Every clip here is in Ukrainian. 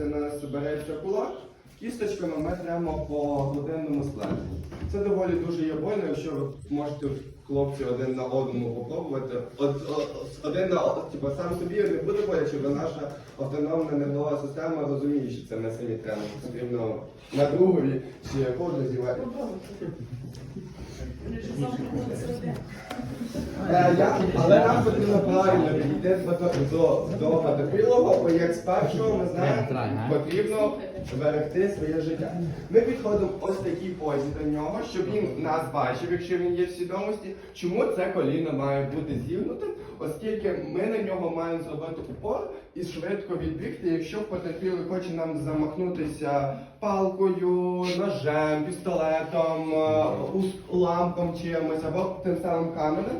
відбувається, на нас береться кулак, кісточками ми тремо по грудинному складі. Це доволі дуже є больно, якщо ви можете хлопці один на одному попробувати. Од, о- один на типу, сам собі не буде боляче, бо наша автономна нервова система розуміє, що це ми самі тремо. Потрібно на другові чи кожен зівати. Е, Але нам потрібно правильно підійти до, до, потерпілого, бо як спершу ми знаємо, потрібно зберегти своє життя. Ми підходимо ось такій позі до нього, щоб він нас бачив, якщо він є в свідомості. Чому це коліно має бути зігнутим? Оскільки ми на нього маємо зробити упор і швидко відбігти, якщо потерпілий хоче нам замахнутися палкою, ножем, пістолетом, е, лампом чимось або тим самим каменем.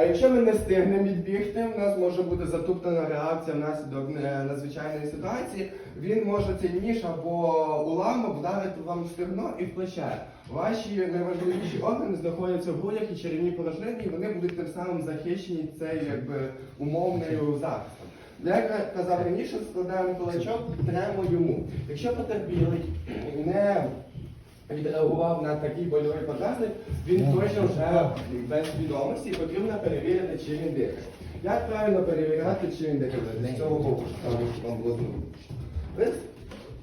А якщо ми не встигнемо відбігти, у нас може бути затуптана реакція внаслідок е, надзвичайної ситуації. Він може цей ніж або уламок вдарити вам в стегно і в плече. Ваші найважливіші органи знаходяться в грудях і черевній порожнині, і вони будуть тим самим захищені цей якби умовною захистом. Як казав раніше, складаємо кулачок, тремо йому. Якщо потерпілий не відреагував на такий больовий подразник, він точно вже без свідомості і потрібно перевірити, чи він дихає. Як правильно перевіряти, чи він дихає? З цього боку, що там вам було зрозуміло.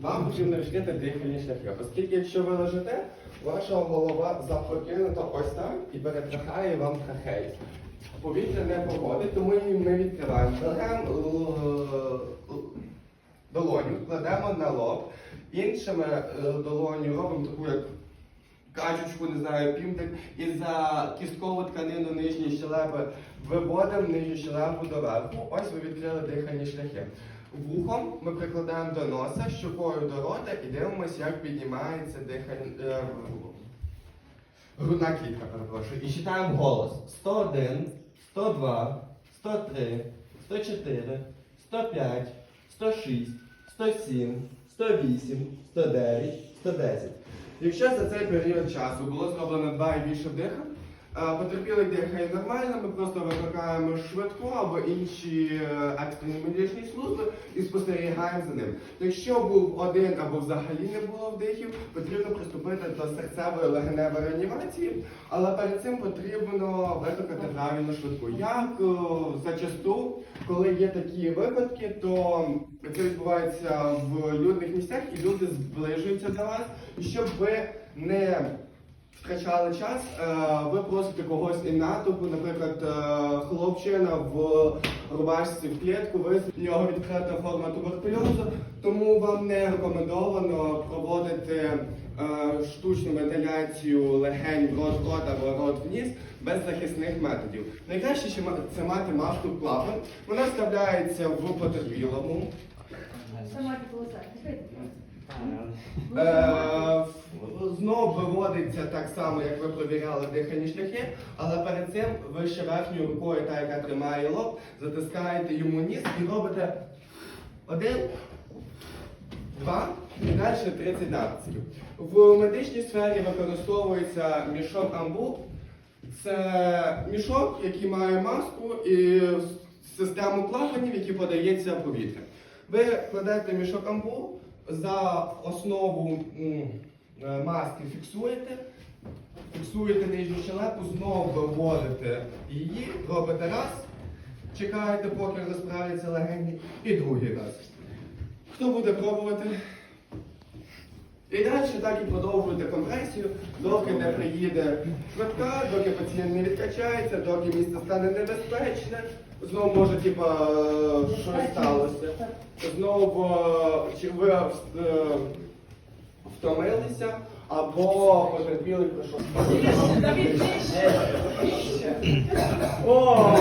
Вам потрібно відкрити дихальні шляхи, оскільки якщо ви лежите, ваша голова запрокинута ось так і перетрахає вам трахею. Повітря не проходить, тому її ми відкриваємо. Долоню, кладемо на лоб, іншими е, долоню робимо таку як качечку, не знаю, пімтик, і за кісткову тканину нижньої щелепи виводимо нижню щелепу доверху. Ось ви відкрили дихальні шляхи. Вухом ми прикладаємо до носа, щокою до рота і дивимося, як піднімається дихальне. Грудна клітка, перепрошую. І читаємо голос. 101, 102, 103, 104, 105, 106, 107, 108, 109, 110. Якщо за цей період часу було зроблено два і більше вдихів, потерпілий дихає нормально, ми просто викликаємо швидку або інші е, екстрені медичні служби і спостерігаємо за ним. Якщо був один або взагалі не було вдихів, потрібно приступити до серцевої легеневої реанімації, але перед цим потрібно викликати правильну швидку. Як е, зачасту, коли є такі випадки, то це відбувається в людних місцях і люди зближуються до вас, щоб ви не втрачали час, е, ви просите когось із натовпу, наприклад, е, хлопчина в рубашці в клітку, ви в нього відкрита форма туберкульозу, тому вам не рекомендовано проводити е, штучну вентиляцію легень в рот в рот або рот в без захисних методів. Найкраще ще це мати маску клапан. Вона вставляється в потерпілому. Сама. Е, Знов виводиться так само, як ви провіряли дихальні шляхи, але перед цим ви ще верхньою рукою, та яка тримає лоб, затискаєте йому ніс і робите один, два і далі 30 напрямків. В медичній сфері використовується мішок амбу. Це мішок, який має маску і систему клапанів, які подається повітря. Ви кладете мішок амбу, за основу е, маски фіксуєте, фіксуєте нижню щелепу, знову виводите її, робите раз, чекаєте, поки розправляться легені, і другий раз. Хто буде пробувати? І далі так і продовжуєте компресію, доки не приїде швидка, доки пацієнт не відкачається, доки місце стане небезпечне. Знову може, типа, щось сталося. Знову е, чи ви е, втомилися, або потерпіли пройшов. О!